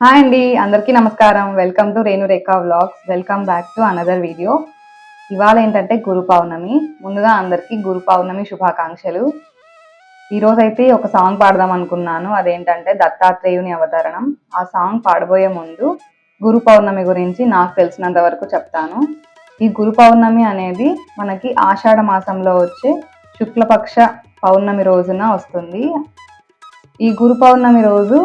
Hi అండి అందరికీ నమస్కారం. Welcome to Renu Rekha vlogs. Welcome back to another video. ఇవాళ ఏంటంటే గురు పౌర్ణమి. ముందుగా అందరికీ గురు పౌర్ణమి శుభాకాంక్షలు. ఈరోజు అయితే ఒక సాంగ్ పాడదాం అనుకున్నాను. అదేంటంటే దత్తాత్రేయుని అవతరణం. ఆ సాంగ్ పాడబోయే ముందు గురు పౌర్ణమి గురించి నాకు తెలిసినంత వరకు చెప్తాను. ఈ గురు పౌర్ణమి అనేది మనకి ఆషాఢ మాసంలో వచ్చే శుక్లపక్ష పౌర్ణమి రోజున వస్తుంది. ఈ గురు పౌర్ణమి రోజు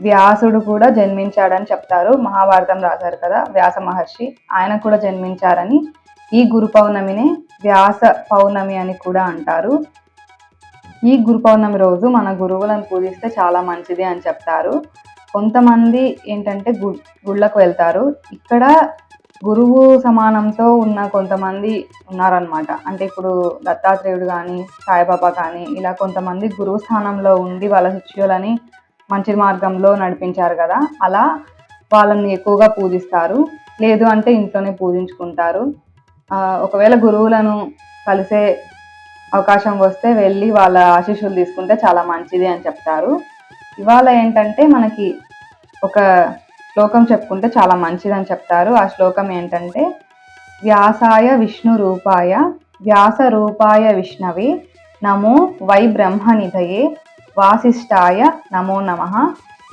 వ్యాసుడు కూడా జన్మించాడని చెప్తారు. మహాభారతం రాశారు కదా వ్యాస మహర్షి. ఆయన కూడా జన్మించారని ఈ గురు పౌర్ణమినే వ్యాస పౌర్ణమి అని కూడా అంటారు. ఈ గురు పౌర్ణమి రోజు మన గురువులను పూజిస్తే చాలా మంచిది అని చెప్తారు. కొంతమంది ఏంటంటే గు గుళ్ళకు వెళ్తారు. ఇక్కడ గురువు సమానంతో ఉన్న కొంతమంది ఉన్నారనమాట అంటే ఇప్పుడు దత్తాత్రేయుడు కానీ సాయిబాబా కానీ ఇలా కొంతమంది గురువు స్థానంలో ఉండి వాళ్ళ శిష్యులని మంచి మార్గంలో నడిపించారు కదా. అలా వాళ్ళని ఎక్కువగా పూజిస్తారు. లేదు అంటే ఇంట్లోనే పూజించుకుంటారు. ఒకవేళ గురువులను కలిసే అవకాశం వస్తే వెళ్ళి వాళ్ళ ఆశీస్సులు తీసుకుంటే చాలా మంచిది అని చెప్తారు. ఇవాళ ఏంటంటే మనకి ఒక శ్లోకం చెప్పుకుంటే చాలా మంచిది అని చెప్తారు. ఆ శ్లోకం ఏంటంటే వ్యాసాయ విష్ణు రూపాయ వ్యాస రూపాయ విష్ణవే నమో వై బ్రహ్మనిధయే వాసిష్టాయ నమో నమ.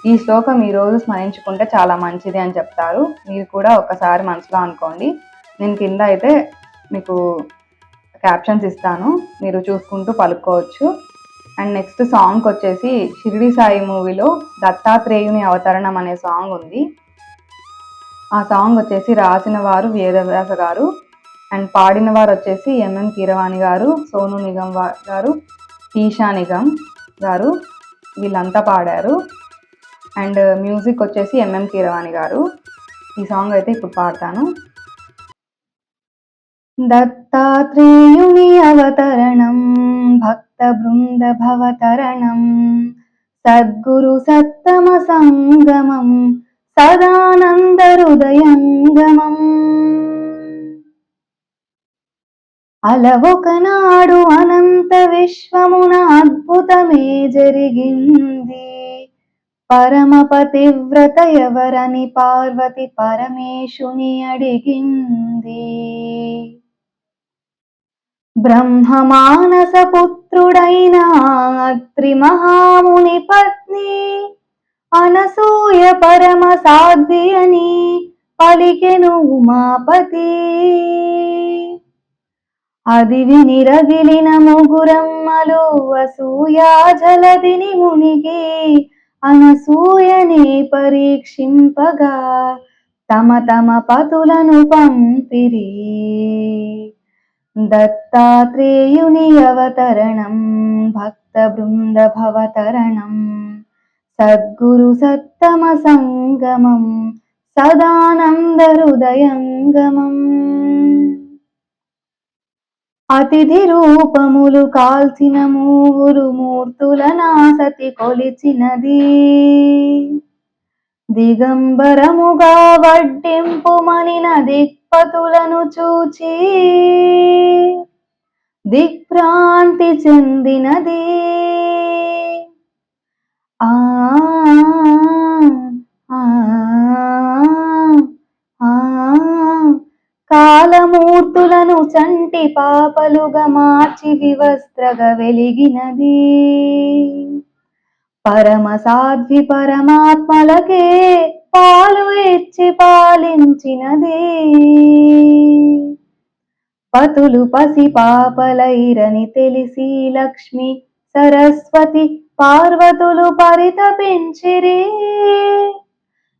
ఈ శ్లోకం ఈరోజు స్మరించుకుంటే చాలా మంచిది అని చెప్తారు. మీరు కూడా ఒకసారి మనసులో అనుకోండి. నేను కింద అయితే మీకు క్యాప్షన్స్ ఇస్తాను. మీరు చూసుకుంటూ పలుకోవచ్చు అండ్ నెక్స్ట్ సాంగ్ వచ్చేసి షిరిడి సాయి మూవీలో దత్తాత్రేయుని అవతరణం అనే సాంగ్ ఉంది. ఆ సాంగ్ వచ్చేసి రాసిన వారు వేదవ్యాస గారు. అండ్ పాడిన వారు వచ్చేసి ఎంఎం కీరవాణి గారు సోను నిగం గారు ఈషా నిగం గారు వీళ్ళంతా పాడారు. అండ్ మ్యూజిక్ వచ్చేసి ఎంఎం కీరవాణి గారు. ఈ సాంగ్ అయితే ఇప్పుడు పాడతాను. దత్తాత్రేయుని అవతరణం భక్త బృంద భవతరణం సద్గురు సత్తమ సంగమం సదానంద హృదయంగమం. అలవొకనాడు అనంత విశ్వమున అద్భుతమే జరిగింది. పరమ పతివ్రత ఎవరని పార్వతి పరమేశుని అడిగింది. బ్రహ్మమానస పుత్రుడైన అత్రి మహాముని పత్ని అనసూయ పరమ సాధ్వి అని పలికెను ఉమాపతి. అదివి నిరగిలిన ముగురమ్మలు అసూయా జలదిని మునిగి అనసూయని పరీక్షింపగా తమ తమ పతులను పంపిరి. దత్తాత్రేయుని అవతరణం భక్త బృంద భవతరణం సద్గురు సత్తమ సంగమం సదానంద హృదయంగమం. అతిథి రూపములు కాల్చిన మూరు మూర్తుల నాసతి కొలిచినది. దిగంబరముగా వడ్డింపుమనిన దిక్పతులను చూచి దిక్భ్రాంతి చెందినది. చంటి పాపలుగా మార్చి వివస్త్రగా వెలిగినది. పరమ సాధ్వి పరమాత్మలకే పాలు ఇచ్చి పాలించినది. పతులు పసి పాపలైరని తెలిసి లక్ష్మి సరస్వతి పార్వతులు పరితపించిరి.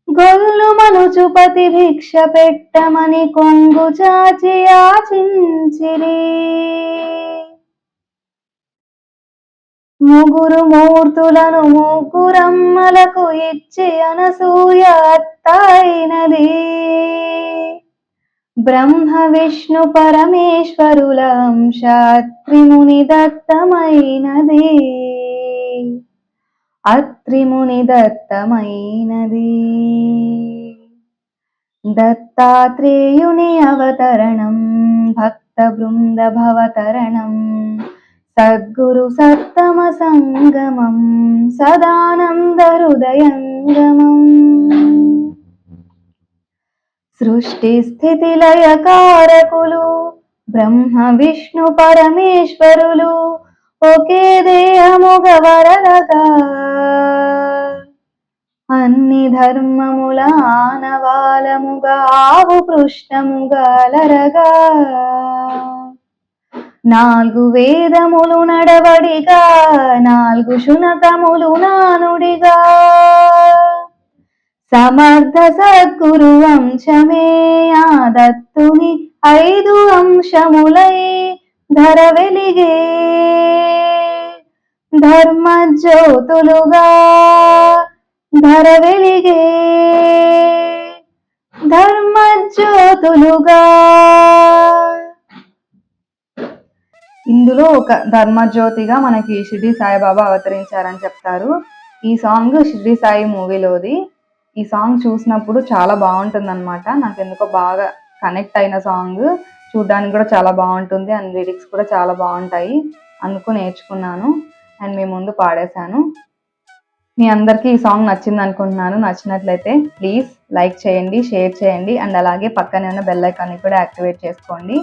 గొల్లు మనుచుపతి భిక్ష పెట్టమని కొంగు చాచి యాచించిరి ముగురు మూర్తులను ముగ్గురమ్మలకు ఇచ్చి అనసూయ అత్తైనది. బ్రహ్మ విష్ణు పరమేశ్వరుల అంశ త్రిముని దత్తమైనది. అత్రిముని దత్తమైనది దత్తాత్రేయుని అవతరణం భక్త బృంద భవతరణం సద్గురు సత్తమ సంగమం సదానంద హృదయంగమం సృష్టి స్థితి లయకారకులు బ్రహ్మ విష్ణు పరమేశ్వరులు ఒకే దేహముగ వరదగా అన్ని ధర్మముల ఆనవాలముగా ఆవు పృష్ఠముగా నాలుగు వేదములు నడవడిగా నాలుగు శునకములు నానుడిగా. సమర్థ సద్గురు వంశమే ఆ దత్తుని ఐదు అంశములై ధర వెలిగే ధర్మ జ్యోతులుగా ధర వెలిగే ధర్మ జ్యోతులుగా. ఇందులో ఒక ధర్మజ్యోతిగా మనకి షిర్డి సాయిబాబా అవతరించారని చెప్తారు. ఈ సాంగ్ షిర్డి సాయి మూవీలోది ఈ సాంగ్ చూసినప్పుడు చాలా బాగుంటుంది అనమాట నాకు ఎందుకో బాగా కనెక్ట్ అయిన సాంగ్. చూడడానికి కూడా చాలా బాగుంటుంది అండ్ లిరిక్స్ కూడా చాలా బాగుంటాయి. అందుకు నేర్చుకున్నాను అండ్ మీ ముందు పాడేశాను. మీ అందరికీ ఈ సాంగ్ నచ్చింది అనుకుంటున్నాను. నచ్చినట్లయితే ప్లీజ్ లైక్ చేయండి షేర్ చేయండి అండ్ అలాగే పక్కనే ఉన్న బెల్ ఐకాన్ని కూడా యాక్టివేట్ చేసుకోండి.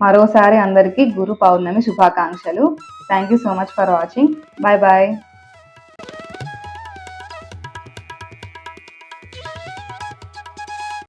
మరోసారి అందరికీ గురు పౌర్ణమి శుభాకాంక్షలు. Thank you so much for watching bye bye